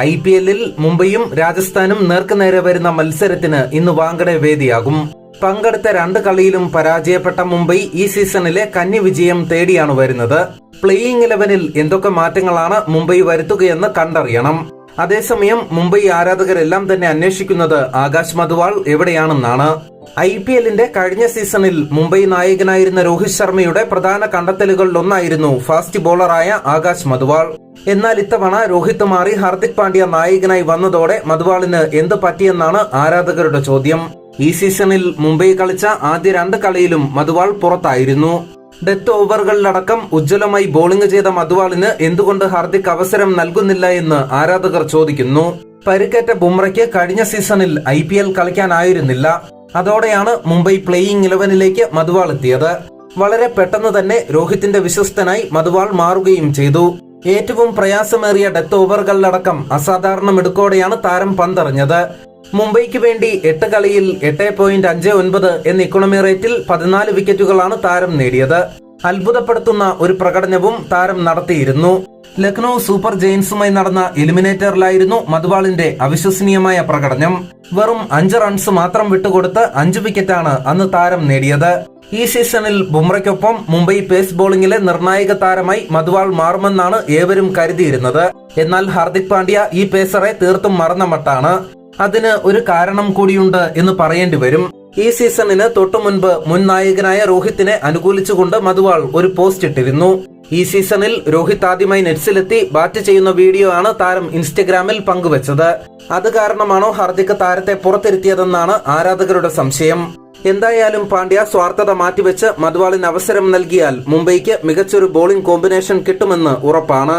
I P എല്ലിൽ മുംബൈയും രാജസ്ഥാനും നേർക്കുനേരെ വരുന്ന മത്സരത്തിന് ഇന്ന് വാങ്കഡെ വേദിയാകും. പങ്കെടുത്ത രണ്ട് കളിയിലും പരാജയപ്പെട്ട മുംബൈ ഈ സീസണിലെ കന്നി വിജയം തേടിയാണ് വരുന്നത്. പ്ലേയിങ് ഇലവനിൽ എന്തൊക്കെ മാറ്റങ്ങളാണ് മുംബൈ വരുത്തുകയെന്ന് കണ്ടറിയണം. അതേസമയം മുംബൈ ആരാധകരെല്ലാം തന്നെ അന്വേഷിക്കുന്നത് ആകാശ് മധുവാൾ എവിടെയാണെന്നാണ്. ഐ പി എല്ലിന്റെ കഴിഞ്ഞ സീസണിൽ മുംബൈ നായകനായിരുന്ന രോഹിത് ശർമ്മയുടെ പ്രധാന കണ്ടെത്തലുകളിലൊന്നായിരുന്നു ഫാസ്റ്റ് ബോളറായ ആകാശ് മധുവാൾ. എന്നാൽ ഇത്തവണ രോഹിത് മാറി ഹാർദിക് പാണ്ഡ്യ നായകനായി വന്നതോടെ മധുവാളിന് എന്ത് പറ്റിയെന്നാണ് ആരാധകരുടെ ചോദ്യം. ഈ സീസണിൽ മുംബൈ കളിച്ച ആദ്യ രണ്ട് കളിയിലും മധുവാൾ പുറത്തായിരുന്നു. ഡെത്ത് ഓവറുകളിലടക്കം ഉജ്ജ്വലമായി ബോളിംഗ് ചെയ്ത മധുവാളിന് എന്തുകൊണ്ട് ഹാർദിക് അവസരം നൽകുന്നില്ല എന്ന് ആരാധകർ ചോദിക്കുന്നു. പരിക്കേറ്റ ബുംറയ്ക്ക് കഴിഞ്ഞ സീസണിൽ ഐ കളിക്കാനായിരുന്നില്ല. അതോടെയാണ് മുംബൈ പ്ലേയിങ് ഇലവനിലേക്ക് മധുവാൾ എത്തിയത്. വളരെ പെട്ടെന്ന് തന്നെ രോഹിത്തിന്റെ വിശ്വസ്തനായി മധുവാൾ മാറുകയും ചെയ്തു. ഏറ്റവും പ്രയാസമേറിയ ഡെത്ത് ഓവറുകളിലടക്കം അസാധാരണ മിടുക്കോടെയാണ് താരം പന്തറിഞ്ഞത്. മുംബൈക്ക് വേണ്ടി എട്ട് കളിയിൽ എട്ട് പോയിന്റ് അഞ്ച് ഒൻപത് എന്ന ഇക്കോണമി റേറ്റിൽ പതിനാല് വിക്കറ്റുകളാണ് താരം നേടിയത്. അത്ഭുതപ്പെടുത്തുന്ന ഒരു പ്രകടനവും താരം നടത്തിയിരുന്നു. ലക്നൌ സൂപ്പർ ജെയിൻസുമായി നടന്ന എലിമിനേറ്ററിലായിരുന്നു മധുവാളിന്റെ അവിശ്വസനീയമായ പ്രകടനം. വെറും അഞ്ച് റൺസ് മാത്രം വിട്ടുകൊടുത്ത് അഞ്ച് വിക്കറ്റാണ് അന്ന് താരം നേടിയത്. ഈ സീസണിൽ ബുംറയ്ക്കൊപ്പം മുംബൈ പേസ് ബോളിംഗിലെ നിർണായക താരമായി മധുവാൾ മാറുമെന്നാണ് ഏവരും കരുതിയിരുന്നത്. എന്നാൽ ഹാർദിക് പാണ്ഡ്യ ഈ പേസറെ തീർത്തും മറന്ന മട്ടാണ്. അതിന് ഒരു കാരണം കൂടിയുണ്ട് എന്ന് പറയേണ്ടി വരും. ഈ സീസണിന് തൊട്ടു മുൻപ് മുൻ നായകനായ രോഹിത്തിനെ അനുകൂലിച്ചുകൊണ്ട് മധുവാൾ ഒരു പോസ്റ്റ് ഇട്ടിരുന്നു. ഈ സീസണിൽ രോഹിത് ആദ്യമായി നെറ്റ്സിലെത്തി ബാറ്റ് ചെയ്യുന്ന വീഡിയോ ആണ് താരം ഇൻസ്റ്റഗ്രാമിൽ പങ്കുവച്ചത്. അത് കാരണമാണോ ഹാർദിക് താരത്തെ പുറത്തിരുത്തിയതെന്നാണ് ആരാധകരുടെ സംശയം. എന്തായാലും പാണ്ഡ്യ സ്വാർത്ഥത മാറ്റിവെച്ച് മധുവാളിന് അവസരം നൽകിയാൽ മുംബൈക്ക് മികച്ചൊരു ബോളിംഗ് കോമ്പിനേഷൻ കിട്ടുമെന്ന് ഉറപ്പാണ്.